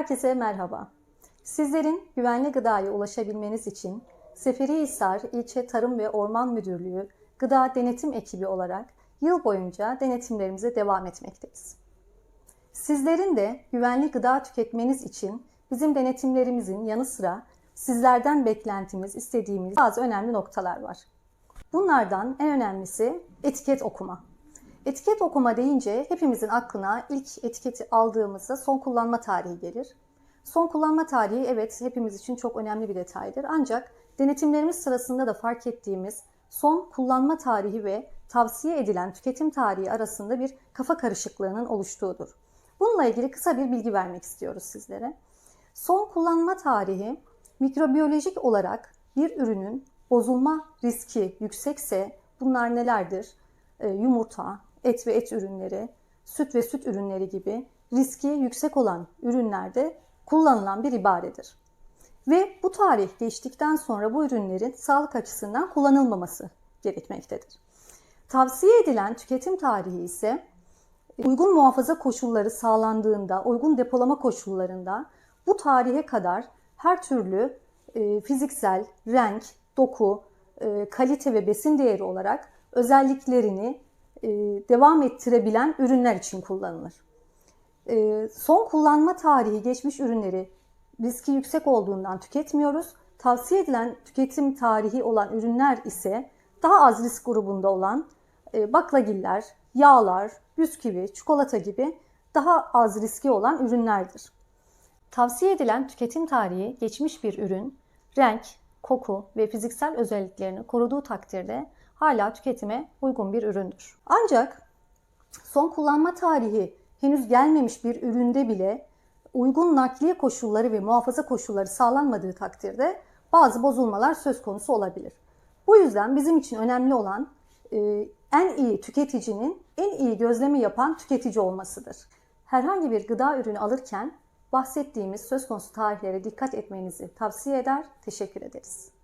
Herkese merhaba. Sizlerin güvenli gıdaya ulaşabilmeniz için Seferihisar İlçe Tarım ve Orman Müdürlüğü Gıda Denetim Ekibi olarak yıl boyunca denetimlerimize devam etmekteyiz. Sizlerin de güvenli gıda tüketmeniz için bizim denetimlerimizin yanı sıra sizlerden beklentimiz, istediğimiz bazı önemli noktalar var. Bunlardan en önemlisi etiket okuma. Etiket okuma deyince hepimizin aklına ilk etiketi aldığımızda son kullanma tarihi gelir. Son kullanma tarihi evet hepimiz için çok önemli bir detaydır. Ancak denetimlerimiz sırasında da fark ettiğimiz son kullanma tarihi ve tavsiye edilen tüketim tarihi arasında bir kafa karışıklığının oluştuğudur. Bununla ilgili kısa bir bilgi vermek istiyoruz sizlere. Son kullanma tarihi mikrobiyolojik olarak bir ürünün bozulma riski yüksekse bunlar nelerdir? Ee, yumurta, et ve et ürünleri, süt ve süt ürünleri gibi riski yüksek olan ürünlerde kullanılan bir ibaredir. Ve bu tarih geçtikten sonra bu ürünlerin sağlık açısından kullanılmaması gerekmektedir. Tavsiye edilen tüketim tarihi ise uygun muhafaza koşulları sağlandığında, uygun depolama koşullarında bu tarihe kadar her türlü e, fiziksel, renk, doku, e, kalite ve besin değeri olarak özelliklerini devam ettirebilen ürünler için kullanılır. E, son kullanma tarihi geçmiş ürünleri riski yüksek olduğundan tüketmiyoruz. Tavsiye edilen tüketim tarihi olan ürünler ise daha az risk grubunda olan e, baklagiller, yağlar, bisküvi, çikolata gibi daha az riski olan ürünlerdir. Tavsiye edilen tüketim tarihi geçmiş bir ürün, renk, koku ve fiziksel özelliklerini koruduğu takdirde hala tüketime uygun bir üründür. Ancak son kullanma tarihi henüz gelmemiş bir üründe bile uygun nakliye koşulları ve muhafaza koşulları sağlanmadığı takdirde bazı bozulmalar söz konusu olabilir. Bu yüzden bizim için önemli olan e, en iyi tüketicinin en iyi gözlemi yapan tüketici olmasıdır. Herhangi bir gıda ürünü alırken bahsettiğimiz söz konusu tarihlere dikkat etmenizi tavsiye eder, teşekkür ederiz.